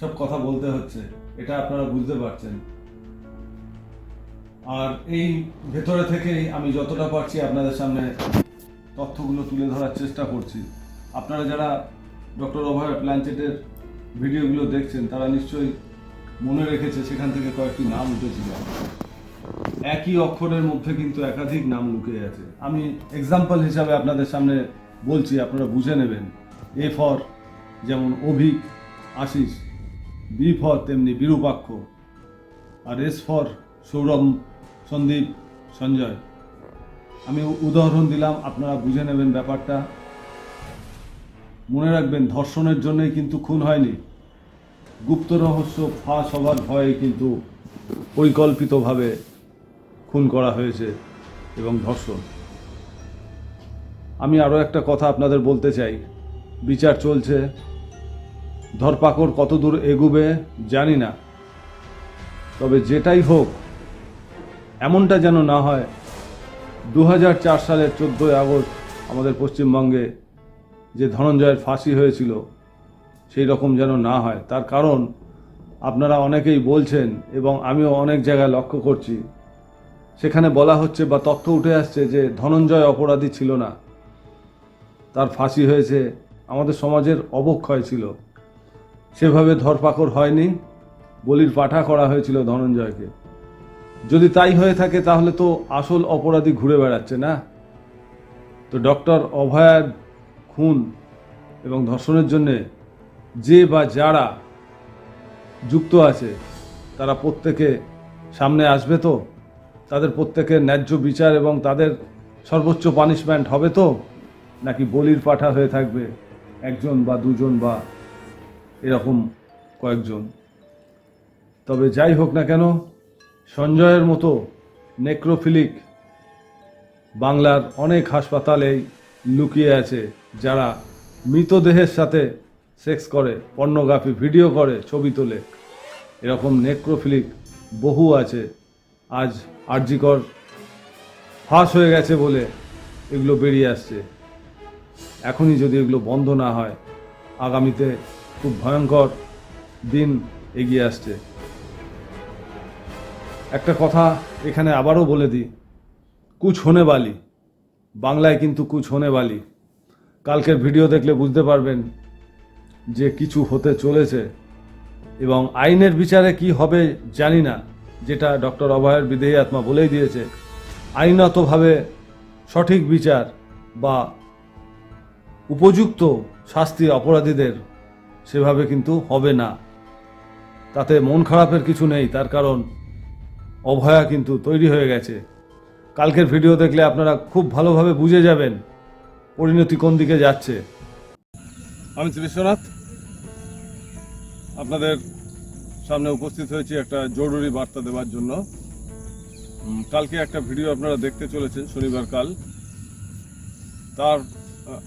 সব কথা বলতে হচ্ছে, এটা আপনারা বুঝতে পারছেন। আর এই ভেতরে থেকেই আমি যতটা পারছি আপনাদের সামনে তথ্যগুলো তুলে ধরার চেষ্টা করছি। আপনারা যারা ডক্টর অভয় প্ল্যানচেটের ভিডিওগুলো দেখছেন, তারা নিশ্চয়ই মনে রেখেছে সেখান থেকে কয়েকটি নাম উঠেছিল। একই অক্ষরের মধ্যে কিন্তু একাধিক নাম লুকিয়ে আছে। আমি এক্সাম্পল হিসাবে আপনাদের সামনে বলছি, আপনারা বুঝে নেবেন। এ ফর যেমন অভিক, আশিস বি ফর তেমনি বিরূপাক্ষ। আর এস ফর সৌরভ সন্দীপ সঞ্জয়। আমি উদাহরণ দিলাম, আপনারা বুঝে নেবেন ব্যাপারটা। মনে রাখবেন, ধর্ষণের জন্যই কিন্তু খুন হয়নি। গুপ্ত রহস্য ফাঁস হবার ভয়ে কিন্তু পরিকল্পিতভাবে খুন করা হয়েছে এবং ধর্ষণ। আমি আরও একটা কথা আপনাদের বলতে চাই। বিচার চলছে। ধরপাকড় কত দূর এগুবে জানি না। তবে যেটাই হোক, এমনটা যেন না হয় দু হাজার চার সালের চোদ্দোই আগস্ট আমাদের পশ্চিমবঙ্গে যে ধনঞ্জয়ের ফাঁসি হয়েছিল, সেই রকম যেন না হয়। তার কারণ আপনারা অনেকেই বলছেন এবং আমিও অনেক জায়গায় লক্ষ্য করছি। সেখানে বলা হচ্ছে বা তথ্য উঠে আসছে যে ধনঞ্জয় অপরাধী ছিল না। তার ফাঁসি হয়েছে আমাদের সমাজের অবক্ষয় ছিল। সেভাবে ধরপাকড় হয়নি। বলির পাঠা করা হয়েছিল ধনঞ্জয়কে। যদি তাই হয়ে থাকে তাহলে তো আসল অপরাধী ঘুরে বেড়াচ্ছে না? তো ডক্টর অভয়ার খুন এবং ধর্ষণের জন্যে যে বা যারা যুক্ত আছে, তারা প্রত্যেকে সামনে আসবে তো? তাদের প্রত্যেকের ন্যায্য বিচার এবং তাদের সর্বোচ্চ পানিশমেন্ট হবে তো? নাকি বলির পাঠা হয়ে থাকবে একজন বা দুজন বা এরকম কয়েকজন। তবে যাই হোক না কেন, সঞ্জয়ের মতো নেক্রোফিলিক বাংলার অনেক হাসপাতালেই লুকিয়ে আছে, যারা মৃতদেহের সাথে সেক্স করে, পর্নোগ্রাফি ভিডিও করে, ছবি তোলে। এরকম নেক্রোফিলিক বহু আছে, আজ আরজিকর ফাঁস হয়ে গেছে বলে এগুলো বেরিয়ে আসছে। এখনই যদি এগুলো বন্ধ না হয়, আগামীতে খুব ভয়ঙ্কর দিন এগিয়ে আসছে। একটা কথা এখানে আবারও বলে দিই, কুছ হনে বালি, বাংলায় কিন্তু কুছ হনে বালি। কালকের ভিডিও দেখলে বুঝতে পারবেন যে কিছু হতে চলেছে এবং আইনের বিচারে কি হবে জানি না, যেটা ডক্টর অভয়ের বিদেহী আত্মা বলেই দিয়েছে। আইনতভাবে সঠিক বিচার বা উপযুক্ত শাস্তি অপরাধীদের সেভাবে কিন্তু হবে না। তাতে মন খারাপের কিছু নেই, তার কারণ অভয়া কিন্তু তৈরি হয়ে গেছে। কালকের ভিডিও দেখলে আপনারা খুব ভালোভাবে বুঝে যাবেন পরিণতি কোন দিকে যাচ্ছে। আমি বিশ্বনাথ। আপনাদের সামনে উপস্থিত হয়েছি একটা জরুরি বার্তা দেওয়ার জন্য। কালকে একটা ভিডিও আপনারা দেখতে চলেছেন, শনিবার কাল। তার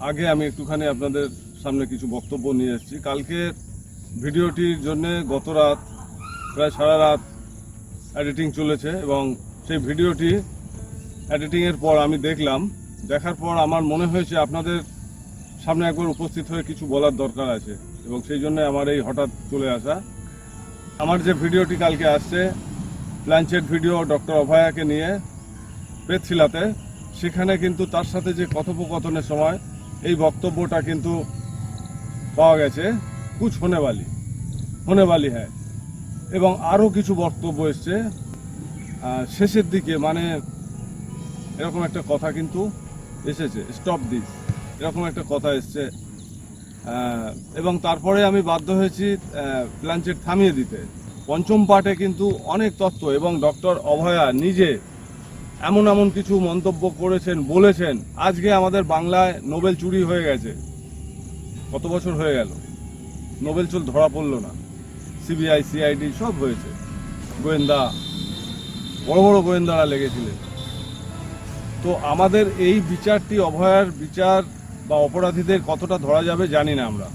আগে আমি একটুখানি আপনাদের সামনে কিছু বক্তব্য নিয়ে এসেছি। কালকে ভিডিওটির জন্য গত রাত, প্রায় সারা রাত এডিটিং চলেছে এবং সেই ভিডিওটি এডিটিংয়ের পর আমি দেখলাম। দেখার পর আমার মনে হয়েছে আপনাদের সামনে একবার উপস্থিত হয়ে কিছু বলার দরকার আছে এবং সেই জন্য আমার এই হঠাৎ চলে আসা। আমার যে ভিডিওটি কালকে আসছে প্ল্যানচেট ভিডিও ডক্টর অভয়াকে নিয়ে পেটশিলাতে সেখানে কিন্তু তার সাথে যে কথোপকথনের সময়, এই বক্তব্যটা কিন্তু পাওয়া গেছে কুছ হনে বালি হনে বালি হ্যাঁ এবং আরও কিছু বক্তব্য এসছে। শেষের দিকে মানে এরকম একটা কথা কিন্তু এসেছে। স্টপ দিস এরকম একটা কথা এসছে। এবং তারপরে আমি বাধ্য হয়েছি প্ল্যানচেট থামিয়ে দিতে। পঞ্চম পার্টে কিন্তু অনেক তত্ত্ব এবং ডক্টর অভয়া নিজে এমন এমন কিছু মন্তব্য করেছেন, বলেছেন। আজকে আমাদের বাংলায় নোবেল চুরি হয়ে গেছে। কত বছর হয়ে গেল? নোবেল চুল ধরা পড়ল না। সিবিআই, সিআইডি সব হয়েছে। গোয়েন্দা, বড় বড় গোয়েন্দারা লেগেছিলেন। তো আমাদের এই বিচারটি, অভয়ার বিচার বা অপরাধীদের কতটা ধরা যাবে জানি না আমরা।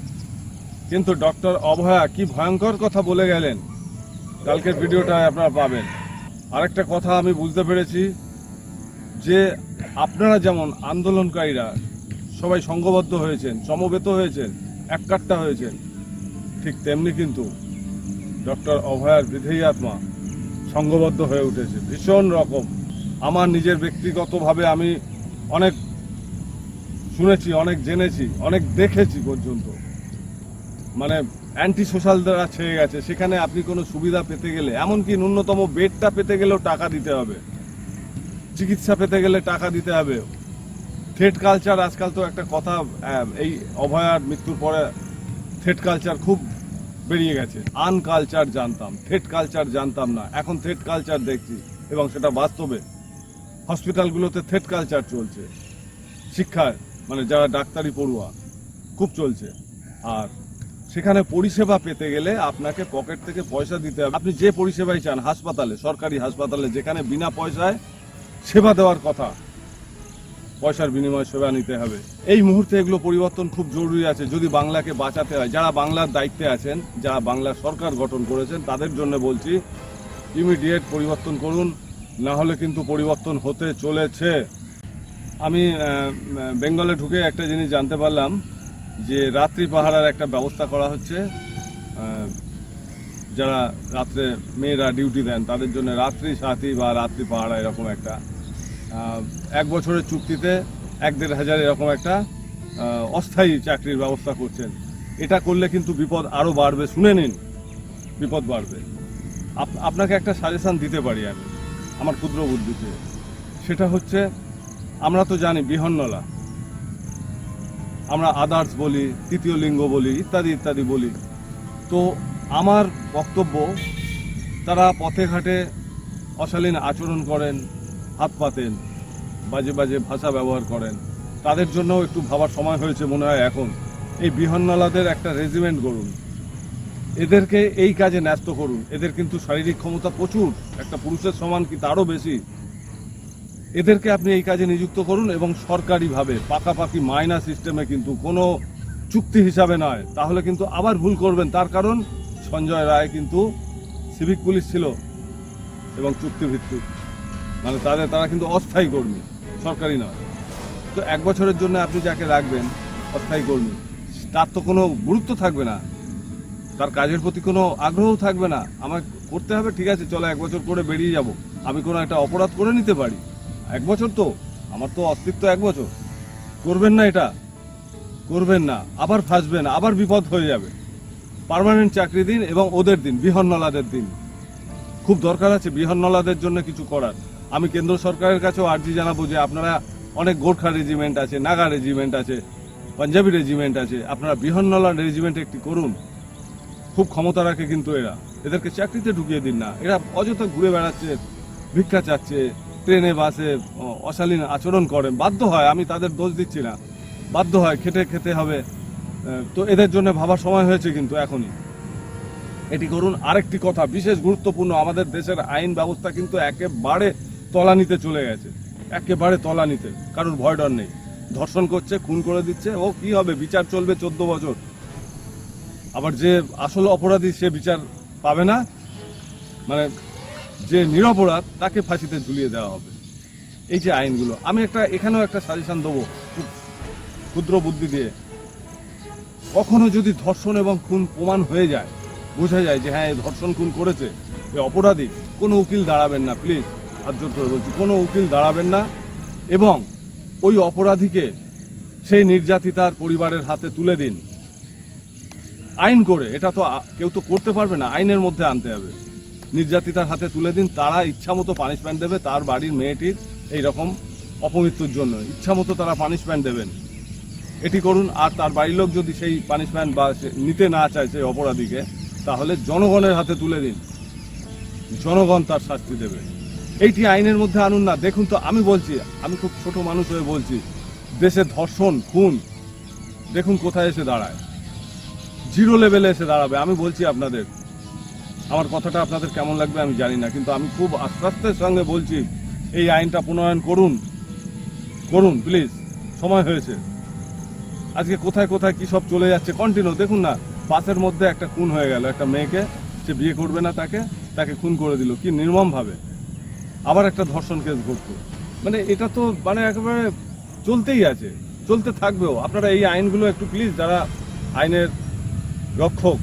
কিন্তু ডক্টর অভয়া কি ভয়ঙ্কর কথা বলে গেলেন? কালকের ভিডিওটা আপনারা পাবেন। আরেকটা কথা আমি বুঝতে পেরেছি যে আপনারা যেমন আন্দোলনকারীরা সবাই সংঘবদ্ধ হয়েছেন, সমবেত হয়েছেন, এককাট্টা হয়েছেন। ঠিক তেমনি কিন্তু ডক্টর অভয়ার বিধেয়ী আত্মা সংঘবদ্ধ হয়ে উঠেছে। ভীষণ রকম। আমার নিজের ব্যক্তিগতভাবে আমি অনেক শুনেছি, অনেক জেনেছি, অনেক দেখেছি পর্যন্ত। মানে অ্যান্টি সোশ্যাল দ্বারা ছেয়ে গেছে। সেখানে আপনি কোনো সুবিধা পেতে গেলে, এমনকি ন্যূনতম বেডটা পেতে গেলেও টাকা দিতে হবে। চিকিৎসা পেতে গেলে টাকা দিতে হবে। থ্রেড কালচার আজকাল তো একটা কথা এই অভয়ার মৃত্যুর পরে থ্রেড কালচার খুব বেরিয়ে গেছে। আন কালচার জানতাম থ্রেড কালচার জানতাম না। এখন থ্রেড কালচার দেখছি এবং সেটা বাস্তবে হসপিটালগুলোতে থ্রেড কালচার চলছে। শিক্ষায় মানে যারা ডাক্তারি পড়ুয়া, খুব চলছে। আর সেখানে পরিষেবা পেতে গেলে আপনাকে পকেট থেকে পয়সা দিতে হবে। আপনি যে পরিষেবাই চান, হাসপাতালে, সরকারি হাসপাতালে, যেখানে বিনা পয়সায় সেবা দেওয়ার কথা পয়সার বিনিময়ে সেবা নিতে হবে। এই মুহূর্তে এগুলো পরিবর্তন খুব জরুরি আছে, যদি বাংলাকে বাঁচাতে হয়। যারা বাংলার দায়িত্বে আছেন, যারা বাংলার সরকার গঠন করেছেন, তাদের জন্য বলছি ইমিডিয়েট পরিবর্তন করুন, না হলে কিন্তু পরিবর্তন হতে চলেছে। আমি বেঙ্গলে ঢুকে একটা জিনিস জানতে পারলাম, যে রাত্রি পাহারার একটা ব্যবস্থা করা হচ্ছে। যারা রাত্রে মেয়েরা ডিউটি দেন, তাদের জন্য রাত্রি সাথী বা রাত্রি পাহারা এরকম একটা এক বছরের চুক্তিতে এক দেড় হাজার এরকম একটা অস্থায়ী চাকরির ব্যবস্থা করছেন। এটা করলে কিন্তু বিপদ আরও বাড়বে, শুনে নিন, বিপদ বাড়বে। আপ- আপনাকে একটা সাজেশান দিতে পারি আমি, আমার ক্ষুদ্র বুদ্ধিতে সেটা হচ্ছে, আমরা তো জানি বিহন্নলা। আমরা আদার্স বলি, তৃতীয় লিঙ্গ বলি, ইত্যাদি ইত্যাদি বলি। তো আমার বক্তব্য, তারা পথে ঘাটে অশালীন আচরণ করেন হাত পাতেন, বাজে বাজে ভাষা ব্যবহার করেন। তাদের জন্য একটু ভাবার সময় হয়েছে মনে হয় এখন। এই বিহন্নলাদের একটা রেজিমেন্ট করুন এদেরকে এই কাজে ন্যস্ত করুন। এদের কিন্তু শারীরিক ক্ষমতা প্রচুর। একটা পুরুষের সমান কি তারও বেশি? এদেরকে আপনি এই কাজে নিযুক্ত করুন এবং সরকারিভাবে পাকাপাকি মাইনা সিস্টেমে কিন্তু কোনো চুক্তি হিসাবে নয়। তাহলে কিন্তু আবার ভুল করবেন। তার কারণ, সঞ্জয় রায় কিন্তু সিভিক পুলিশ ছিল এবং চুক্তিভিত্তিক। মানে তাদের, তারা কিন্তু অস্থায়ী কর্মী, সরকারি নয়। তো এক বছরের জন্য আপনি যাকে রাখবেন, অস্থায়ী কর্মী, তার তো কোনো গুরুত্ব থাকবে না। তার কাজের প্রতি কোনো আগ্রহ থাকবে না। আমার করতে হবে, ঠিক আছে, চলো এক বছর করে বেরিয়ে যাব। আমি কোনো একটা অপরাধ করে নিতে পারি। এক বছর তো, আমার তো অস্তিত্ব এক বছর। করবেন না এটা। করবেন না। আবার ফাঁসবেন, আবার বিপদ হয়ে যাবে। পার্মানেন্ট চাকরি দিন এবং ওদের দিন, বিহন্নলাদের দিন। খুব দরকার আছে বিহন্নলাদের জন্য কিছু করার। আমি কেন্দ্র সরকারের কাছেও আর্জি জানাব যে আপনারা অনেক গোর্খা রেজিমেন্ট আছে, নাগা রেজিমেন্ট আছে, পাঞ্জাবি রেজিমেন্ট আছে, আপনারা বিহন্নলা রেজিমেন্ট একটি করুন। খুব ক্ষমতা রাখে কিন্তু এরা। এদেরকে চাকরিতে ঢুকিয়ে দিন না। এরা অযথা ঘুরে বেড়াচ্ছে, ভিক্ষা চাচ্ছে, ট্রেনে, বাসে অশালীন আচরণ করেন বাধ্য হয়, আমি তাদের দোষ দিচ্ছি না। বাধ্য হয়, খেটে খেতে হবে। তো এদের জন্য ভাবার সময় হয়েছে কিন্তু এখনই। এটি করুন আরেকটি কথা, বিশেষ গুরুত্বপূর্ণ, আমাদের দেশের আইন ব্যবস্থা কিন্তু একেবারে তলানিতে চলে গেছে। একেবারে তলানিতে, কারোর ভয় ডর নেই। ধর্ষণ করছে, খুন করে দিচ্ছে, ও কি হবে? বিচার চলবে চোদ্দ বছর। আবার যে আসল অপরাধী সে বিচার পাবে না মানে যে নিরপরাধ, তাকে ফাঁসিতে ঝুলিয়ে দেওয়া হবে। এই যে আইনগুলো, আমি একটা, এখানেও একটা সাজেশন দেবো ক্ষুদ্র বুদ্ধি দিয়ে। কখনো যদি ধর্ষণ এবং খুন প্রমাণ হয়ে যায়, বোঝা যায় যে হ্যাঁ ধর্ষণ, খুন করেছে, এ অপরাধী, কোনো উকিল দাঁড়াবেন না প্লিজ হাত জোর করে বলছি কোনো উকিল দাঁড়াবেন না। এবং ওই অপরাধীকে সেই নির্যাতিতার পরিবারের হাতে তুলে দিন। আইন করে, এটা তো কেউ তো করতে পারবে না, আইনের মধ্যে আনতে হবে। নির্যাতিতার হাতে তুলে দিন, তারা ইচ্ছামতো পানিশমেন্ট দেবে, তার বাড়ির মেয়েটির এই রকম অপমৃত্যুর জন্য। ইচ্ছামতো তারা পানিশমেন্ট দেবেন। এটি করুন, আর তার বাড়ির লোক যদি সেই পানিশমেন্ট বা নিতে না চায় সেই অপরাধীকে, তাহলে জনগণের হাতে তুলে দিন। জনগণ তার শাস্তি দেবে। এইটি আইনের মধ্যে আনুন না। দেখুন তো, আমি বলছি, আমি খুব ছোট মানুষ হয়ে বলছি, দেশে ধর্ষণ, খুন, দেখুন কোথায় এসে দাঁড়ায়। জিরো লেভেলে এসে দাঁড়াবে, আমি বলছি আপনাদের। আমার কথাটা আপনাদের কেমন লাগবে আমি জানি না, কিন্তু আমি খুব আস্তে আস্তে সঙ্গে বলছি, এই আইনটা প্রণয়ন করুন। করুন প্লিজ সময় হয়েছে। আজকে কোথায় কোথায় কি সব চলে যাচ্ছে কন্টিনিউ দেখুন না, বাসের মধ্যে একটা খুন হয়ে গেল, একটা মেয়েকে, সে বিয়ে করবে না তাকে তাকে খুন করে দিল, কি নির্মম ভাবে আবার একটা ধর্ষণ কেস ঘটতো মানে এটা তো মানে একেবারে চলতেই আছে, চলতে থাকবেও। আপনারা এই আইনগুলো একটু প্লিজ যারা আইনের রক্ষক,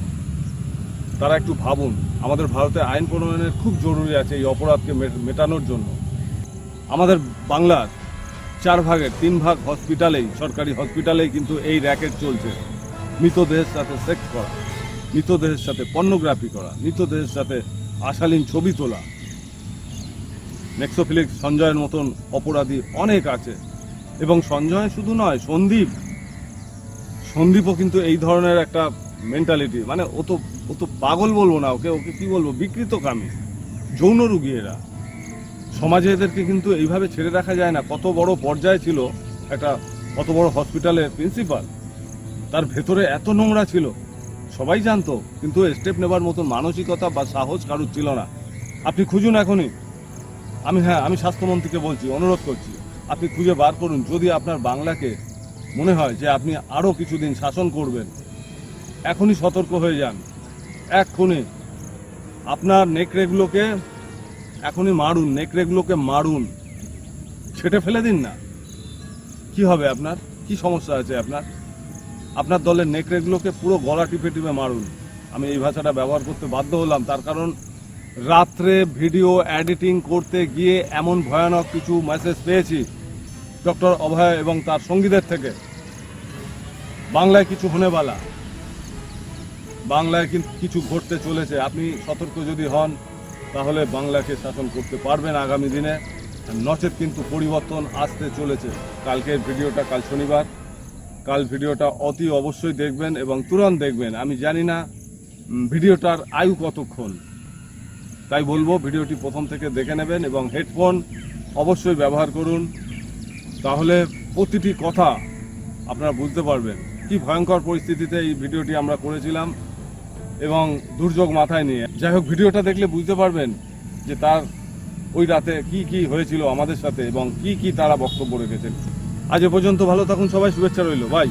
তারা একটু ভাবুন। আমাদের ভারতে আইন প্রণয়নের খুব জরুরি আছে এই অপরাধকে মেটানোর জন্য। আমাদের বাংলার চার ভাগের তিন ভাগ হসপিটালেই সরকারি হসপিটালেই কিন্তু এই র্যাকেট চলছে। মৃতদেহের সাথে সেক্স করা, মৃতদেহের সাথে পর্নোগ্রাফি করা, মৃতদেহের সাথে আশালীন ছবি তোলা। নেক্সোফিলিক্স সঞ্জয়ের মতন অপরাধী অনেক আছে। এবং সঞ্জয় শুধু নয়, সন্দীপ। সন্দীপও কিন্তু এই ধরনের একটা মেন্টালিটি মানে ও তো ও তো পাগল বলব না, ওকে ওকে কি বলব? বিকৃত কামী যৌন রুগী এরা। সমাজে এদেরকে কিন্তু এইভাবে ছেড়ে রাখা যায় না। কত বড় পর্যায়ে ছিল একটা, কত বড় হসপিটালের প্রিন্সিপাল তার ভেতরে এত নোংরা ছিল। সবাই জানতো, কিন্তু স্টেপ নেবার মতো মানসিকতা বা সাহস কারুর ছিল না। আপনি খুঁজুন এখনই। আমি হ্যাঁ আমি স্বাস্থ্যমন্ত্রীকে বলছি, অনুরোধ করছি, আপনি খুঁজে বার করুন। যদি আপনার বাংলাকে মনে হয় যে আপনি আরও কিছুদিন শাসন করবেন, এখনই সতর্ক হয়ে যান। এক্ষুনি আপনার নেকড়েগুলোকে এখনই মারুন, নেকড়েগুলোকে মারুন। ছেটে ফেলে দিন না। কি হবে আপনার? কি সমস্যা আছে আপনার? আপনার দলের নেকড়েগুলোকে পুরো গলা টিপে টিপে মারুন। আমি এই ভাষাটা ব্যবহার করতে বাধ্য হলাম, তার কারণ রাত্রে ভিডিও এডিটিং করতে গিয়ে এমন ভয়ানক কিছু মেসেজ পেয়েছি ডক্টর অভয় এবং তার সঙ্গীদের থেকে। বাংলায় কিছু হনে বালা। বাংলায় কিন্তু কিছু ঘটতে চলেছে। আপনি সতর্ক যদি হন, তাহলে বাংলাকে শাসন করতে পারবেন আগামী দিনে। নচেত কিন্তু পরিবর্তন আসতে চলেছে। কালকের ভিডিওটা কাল শনিবার। কাল ভিডিওটা অতি অবশ্যই দেখবেন এবং তুরন্ত দেখবেন। আমি জানি না ভিডিওটার আয়ু কতক্ষণ। তাই বলব, ভিডিওটি প্রথম থেকে দেখে নেবেন এবং হেডফোন অবশ্যই ব্যবহার করুন। তাহলে প্রতিটি কথা আপনারা বুঝতে পারবেন কি ভয়ঙ্কর পরিস্থিতিতে এই ভিডিওটি আমরা করেছিলাম এবং দুর্যোগ মাথায় নিয়ে। যাই হোক, ভিডিওটা দেখলে বুঝতে পারবেন যে তার ওই রাতে কি কি হয়েছিল আমাদের সাথে এবং কি কি তারা বক্তব্য রেখেছেন। আজ এ পর্যন্ত ভালো থাকুন, সবাই শুভেচ্ছা রইল। বাই।